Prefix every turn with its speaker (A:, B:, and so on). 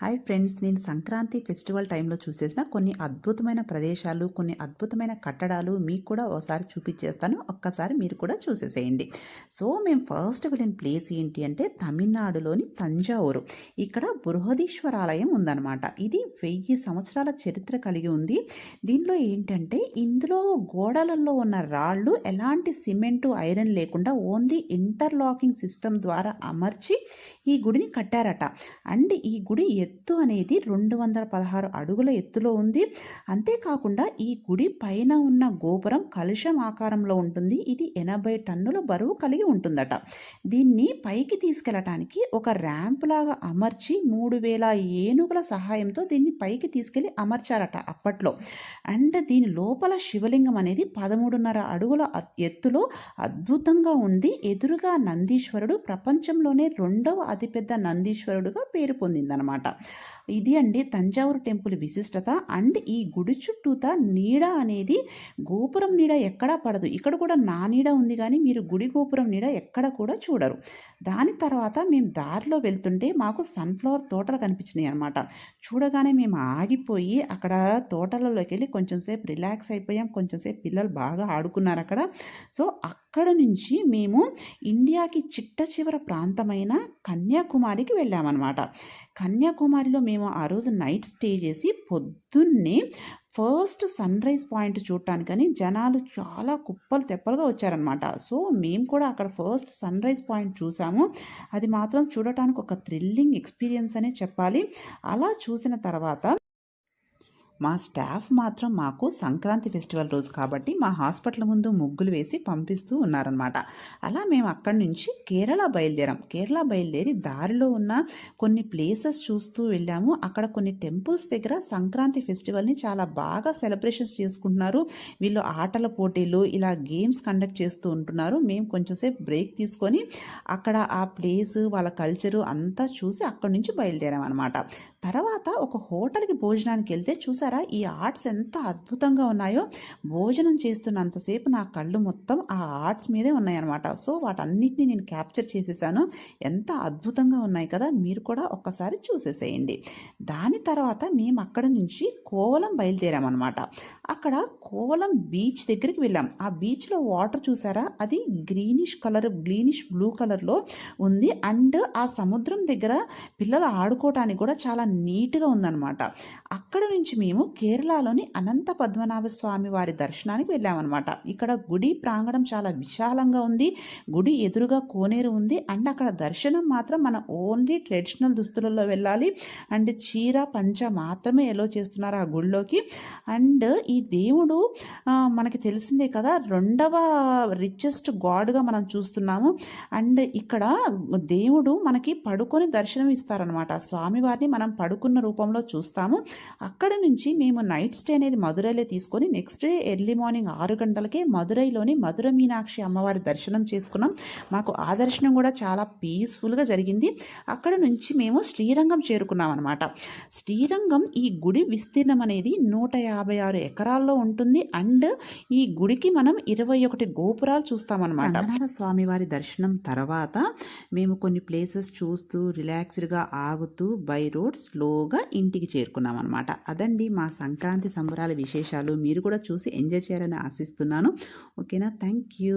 A: Hi friends నేను Sankranti festival టైంలో చూసేసిన కొన్ని అద్భుతమైన ప్రదేశాలు కొన్ని అద్భుతమైన కట్టడాలు మీకు కూడా ఒకసారి చూపించేస్తాను. ఒక్కసారి మీరు కూడా చూసేసేయండి. సో మేము ఫస్ట్ వెళ్ళిన ప్లేస్ ఏంటి అంటే తమిళనాడులోని తంజావూరు. ఇక్కడ బృహదీశ్వర ఆలయం ఉందన్నమాట. ఇది వెయ్యి సంవత్సరాల చరిత్ర కలిగి ఉంది. దీనిలో ఏంటంటే ఇందులో గోడలలో ఉన్న రాళ్ళు ఎలాంటి సిమెంటు ఐరన్ లేకుండా ఓన్లీ ఇంటర్లాకింగ్ సిస్టమ్ ద్వారా అమర్చి ఈ గుడిని కట్టారట. అండ్ ఈ గుడి ఎత్తు అనేది రెండు వందల పదహారు అడుగుల ఎత్తులో ఉంది. అంతేకాకుండా ఈ గుడి పైన ఉన్న గోపురం కలుషం ఆకారంలో ఉంటుంది. ఇది ఎనభై టన్నుల బరువు కలిగి ఉంటుందట. దీన్ని పైకి తీసుకెళ్ళటానికి ఒక ర్యాంప్ లాగా అమర్చి మూడు వేల ఏనుగుల సహాయంతో దీన్ని పైకి తీసుకెళ్ళి అమర్చారట అప్పట్లో. అండ్ దీని లోపల శివలింగం అనేది పదమూడున్నర అడుగుల ఎత్తులో అద్భుతంగా ఉంది. ఎదురుగా నందీశ్వరుడు ప్రపంచంలోనే రెండవ అతిపెద్ద నందీశ్వరుడుగా పేరు పొందిందనమాట. ఇది అండి తంజావూరు టెంపుల్ విశిష్టత. అండ్ ఈ గుడి చుట్టూత నీడ అనేది గోపురం నీడ ఎక్కడా పడదు. ఇక్కడ కూడా నా నీడ ఉంది కానీ మీరు గుడి గోపురం నీడ ఎక్కడ కూడా చూడరు. దాని తర్వాత మేము దారిలో వెళ్తుంటే మాకు సన్ఫ్లవర్ తోటలు కనిపించినాయి అనమాట చూడగానే మేము ఆగిపోయి అక్కడ తోటలలోకి వెళ్ళి కొంచెం సేపు రిలాక్స్ అయిపోయాం. కొంచెం సేపు పిల్లలు బాగా ఆడుకున్నారు అక్కడ. సో అక్కడ నుంచి మేము ఇండియాకి చిట్ట చివర ప్రాంతమైన కన్యాకుమారికి వెళ్ళామన్నమాట. కన్యాకుమారిలో మేము ఆ రోజు నైట్ స్టే చేసి పొద్దున్నే ఫస్ట్ సన్ రైజ్ పాయింట్ చూడటానికని జనాలు చాలా కుప్పలు తెప్పలుగా వచ్చారనమాట సో మేము కూడా అక్కడ ఫస్ట్ సన్ రైజ్ పాయింట్ చూసాము. అది మాత్రం చూడటానికి ఒక థ్రిల్లింగ్ ఎక్స్పీరియన్స్ అనే చెప్పాలి. అలా చూసిన తర్వాత మా స్టాఫ్ మాత్రం మాకు సంక్రాంతి ఫెస్టివల్ రోజు కాబట్టి మా హాస్పిటల్ ముందు ముగ్గులు వేసి పంపిస్తూ ఉన్నారనమాట అలా మేము అక్కడి నుంచి కేరళ బయలుదేరాం. కేరళ బయలుదేరి దారిలో ఉన్న కొన్ని ప్లేసెస్ చూస్తూ వెళ్ళాము. అక్కడ కొన్ని టెంపుల్స్ దగ్గర సంక్రాంతి ఫెస్టివల్ని చాలా బాగా సెలబ్రేషన్స్ చేసుకుంటున్నారు. వీళ్ళు ఆటల పోటీలు ఇలా గేమ్స్ కండక్ట్ చేస్తూ ఉంటున్నారు. మేము కొంచెంసేపు బ్రేక్ తీసుకొని అక్కడ ఆ ప్లేస్ వాళ్ళ కల్చరు అంతా చూసి అక్కడి నుంచి బయలుదేరాం అనమాట తర్వాత ఒక హోటల్కి భోజనానికి వెళ్తే చూసారు చూసారా? ఈ ఆర్ట్స్ ఎంత అద్భుతంగా ఉన్నాయో? భోజనం చేస్తున్నంతసేపు నా కళ్ళు మొత్తం ఆ ఆర్ట్స్ మీదే ఉన్నాయన్నమాట. సో వాటన్నిటిని నేను క్యాప్చర్ చేసేసాను. ఎంత అద్భుతంగా ఉన్నాయి కదా? మీరు కూడా ఒక్కసారి చూసేసేయండి. దాని తర్వాత మేము అక్కడ నుంచి కోవలం బయలుదేరామన్నమాట. అక్కడ కోవలం బీచ్ దగ్గరికి వెళ్ళాం. ఆ బీచ్లో వాటర్ చూసారా? అది గ్రీనిష్ కలర్ గ్రీనిష్ బ్లూ కలర్లో ఉంది. అండ్ ఆ సముద్రం దగ్గర పిల్లలు ఆడుకోవటానికి కూడా చాలా నీట్గా ఉందన్నమాట. అక్కడ నుంచి మేము మేము కేరళలోని అనంత పద్మనాభ స్వామి వారి దర్శనానికి వెళ్ళామన్నమాట. ఇక్కడ గుడి ప్రాంగణం చాలా విశాలంగా ఉంది. గుడి ఎదురుగా కోనేరు ఉంది. అండ్ అక్కడ దర్శనం మాత్రం మన ఓన్లీ ట్రెడిషనల్ దుస్తులలో వెళ్ళాలి. అండ్ చీర పంచ మాత్రమే ఎలో చేస్తున్నారు ఆ గుడిలోకి అండ్ ఈ దేవుడు మనకి తెలిసిందే కదా రెండవ రిచెస్ట్ గాడ్గా మనం చూస్తున్నాము. అండ్ ఇక్కడ దేవుడు మనకి పడుకొని దర్శనం ఇస్తారనమాట స్వామివారిని మనం పడుకున్న రూపంలో చూస్తాము. అక్కడ నుంచి నుంచి మేము నైట్ స్టే అనేది మధురైలో తీసుకొని నెక్స్ట్ డే ఎర్లీ మార్నింగ్ ఆరు గంటలకే మధురైలోని మధుర మీనాక్షి అమ్మవారి దర్శనం చేసుకున్నాం. మాకు ఆ దర్శనం కూడా చాలా పీస్ఫుల్గా జరిగింది. అక్కడ నుంచి మేము శ్రీరంగం చేరుకున్నాం అనమాట శ్రీరంగం ఈ గుడి విస్తీర్ణం అనేది నూట యాభై ఆరు ఎకరాల్లో ఉంటుంది. అండ్ ఈ గుడికి మనం ఇరవై ఒకటి గోపురాలు చూస్తామన్నమాట స్వామివారి దర్శనం తర్వాత మేము కొన్ని ప్లేసెస్ చూస్తూ రిలాక్స్డ్గా ఆగుతూ బై రోడ్ స్లోగా ఇంటికి చేరుకున్నాం అనమాట అదండి మా సంక్రాంతి సంబరాల విశేషాలు మీరు కూడా చూసి ఎంజాయ్ చేయాలని ఆశిస్తున్నాను. ఓకేనా? Thank you.